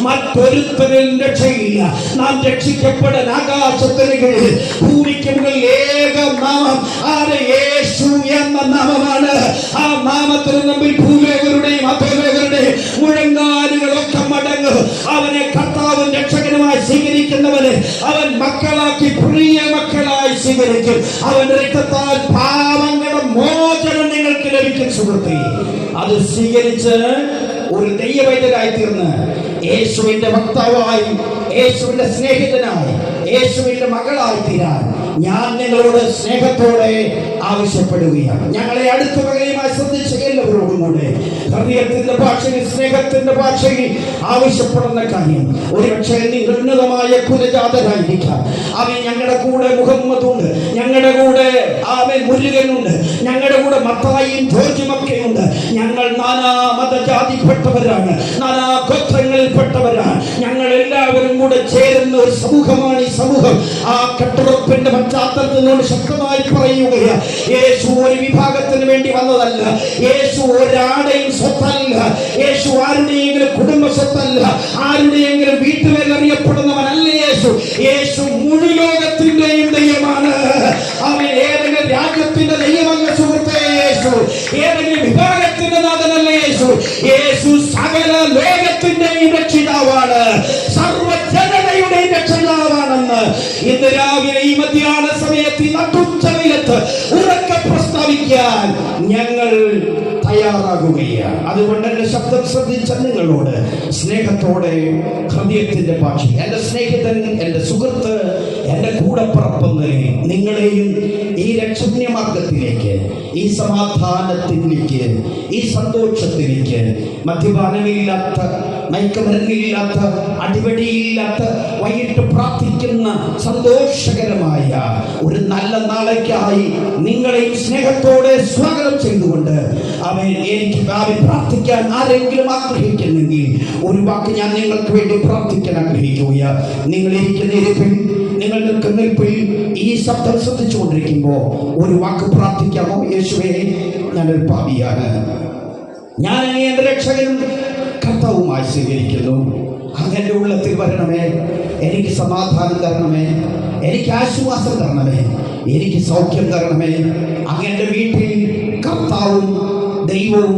മറ്റൊരുത്തരിൽ രക്ഷയില്ല. നാം രക്ഷിക്കപ്പെടാൻ ആകാശത്തിന് കീഴിൽ ഭൂമിക്ക് ഏക നാമം ആരെ? യേശു എന്ന നാമമാണ്. ആ നാമത്തിന് മുമ്പിൽ ഭൂലേഖരുടെയും അധോലേഖരുടെയും മുഴങ്കാലുകളൊക്കെ മടങ്ങും അവനെ കർത്താവും രക്ഷകനുമായി സ്വീകരിക്കുന്നവന് അവൻ മക്കളാക്കി പ്രിയ മക്കളായി സ്വീകരിക്കും. അവന്റെ രക്തത്താൽ പാവങ്ങളുടെ മോചനം നിങ്ങൾക്ക് ലഭിക്കും സുഹൃത്തെ. അത് സ്വീകരിച്ച് ഒരു ദൈവവൈദ്യരായി തീർന്ന് യേശുവിന്റെ ഭക്താവായി യേശുവിന്റെ സ്നേഹിതനായി യേശുവിന്റെ മകളായി തീരാൻ ഞാൻ നിങ്ങളോട് സ്നേഹത്തോടെ ആവശ്യപ്പെടുകയാണ്. ഞങ്ങളെ അടുത്ത പകലുമായി ശ്രദ്ധിച്ച എല്ലാവരോടും കൂടെ ഹൃദയത്തിന്റെ ഭാഷയിൽ സ്നേഹത്തിന്റെ ഭാഷയിൽ ആവശ്യപ്പെടുന്ന കാര്യം. ഒരുപക്ഷെ നിങ്ങൾ ഉന്നതമായ കുലജാതരായിരിക്കാം. അവൻ ഞങ്ങളുടെ കൂടെ മുഹമ്മദുണ്ട്. ഞങ്ങളുടെ കൂടെ അവൻ മുരുകനുണ്ട്. ഞങ്ങളുടെ കൂടെ മത്തായും ജോർജും ഉണ്ട് ഞങ്ങൾ നാനാ മതജാതിപ്പെട്ടവരാണ് നാനാ ഗോത്രങ്ങളിൽപ്പെട്ടവരാണ് ഞങ്ങൾ എല്ലാവരും കൂടെ ചേരുന്ന ഒരു സമൂഹമാണ് ഈ സമൂഹം. ആ കെട്ടുറപ്പിന്റെ പശ്ചാത്തലത്തിൽ നിന്ന് ശക്തമായി പറയുകയാണ്. യേശു ഒരു വിഭാഗത്തിന് വേണ്ടി വന്നതല്ല. യേശു ഒരാടെയും സ്വത്തല്ല. യേശു ആരുടെയെങ്കിലും കുടുംബ സ്വത്തല്ല ആരുടെയെങ്കിലും വീട്ടുപേരിൽ അറിയപ്പെടുന്നവനല്ല യേശു. യേശു മുഴു ലോകത്തിന്റെയും ദൈവമാണ്. അവൻ ഏതെങ്കിലും രാജ്യത്തിന്റെ ദൈവമല്ല സുഹൃത്തേ യേശു. ഏതെങ്കിലും നാഥനല്ല യേശു സകല ലോകത്തിന്റെയും രക്ഷിതാവാണ്. സർവജനതയുടെയും രക്ഷിതാവാണെന്ന്. ഇന്ന് രാവിലെ ഈ മധ്യാഹ്ന സമയത്ത് ഉറക്കെ പ്രസ്താവിക്കാൻ ഞങ്ങൾ തയ്യാറാകുകയാണ്. അതുകൊണ്ട് എന്റെ ശബ്ദം ശ്രദ്ധിച്ച നിങ്ങളോട് സ്നേഹത്തോടെ ഹൃദയത്തിന്റെ ഭാഷ എന്റെ സ്നേഹിതൻ എന്റെ സുഹൃത്ത് എന്റെ കൂടപ്പുറപ്പെന്ന് നിങ്ങളെയും ഈ രക്ഷണ്യ മാർഗത്തിലേക്ക് ഈ സമാധാനത്തിലേക്ക് ഈ സന്തോഷത്തിലേക്ക് മദ്യപാനമില്ലാത്ത മയക്കമരുന്നില്ലാത്ത അടിപടിയില്ലാത്ത വൈകിട്ട് പ്രാർത്ഥിക്കുന്ന സന്തോഷകരമായ ഒരു നല്ല നാളേക്കായി നിങ്ങളെയും സ്നേഹത്തോടെ സ്വാഗതം ചെയ്തുകൊണ്ട് അവൻ എനിക്ക് ഭാവി പ്രാർത്ഥിക്കാൻ ആരെങ്കിലും ആഗ്രഹിക്കുന്നെങ്കിൽ ഒരു വാക്ക് ഞാൻ നിങ്ങൾക്ക് വേണ്ടി പ്രാർത്ഥിക്കാൻ ആഗ്രഹിക്കുക നിങ്ങൾ ഇരിക്കുന്ന ഇരിപ്പിൽ നിങ്ങൾ നിൽക്കുന്ന ഇരിപ്പിൽ ഈ ശബ്ദം ശ്രദ്ധിച്ചുകൊണ്ടിരിക്കുമ്പോൾ ഒരു വാക്ക് പ്രാർത്ഥിക്കാമോ? യേശുവേ ഞാനൊരു പാപിയാണ്. ഞാൻ എന്റെ രക്ഷകനും കർത്താവുമായി സ്വീകരിക്കുന്നു. അങ്ങനെ ഉള്ളത്തിൽ വരണമേ. എനിക്ക് സമാധാനം തരണമേ. എനിക്ക് ആശ്വാസം തരണമേ. എനിക്ക് സൗഖ്യം തരണമേ. അങ്ങയുടെ വീട്ടിൽ കർത്താവും ദൈവവും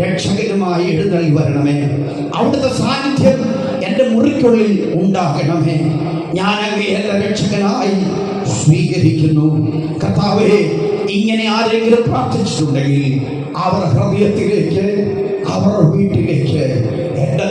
രക്ഷകനുമായി എഴുന്നള്ളി വരണമേ. അവിടുത്തെ സാന്നിധ്യം എന്റെ മുറിക്കുള്ളിൽ ഉണ്ടാകണമേ. ഞാൻ അങ്ങേ എന്റെ രക്ഷകനായി സ്വീകരിക്കുന്നു. കർത്താവേ ഇങ്ങനെ ആരെങ്കിലും പ്രാർത്ഥിച്ചിട്ടുണ്ടെങ്കിൽ അവർ ഹൃദയത്തിലേക്ക് അവർ വീട്ടിലേക്ക് എന്റെ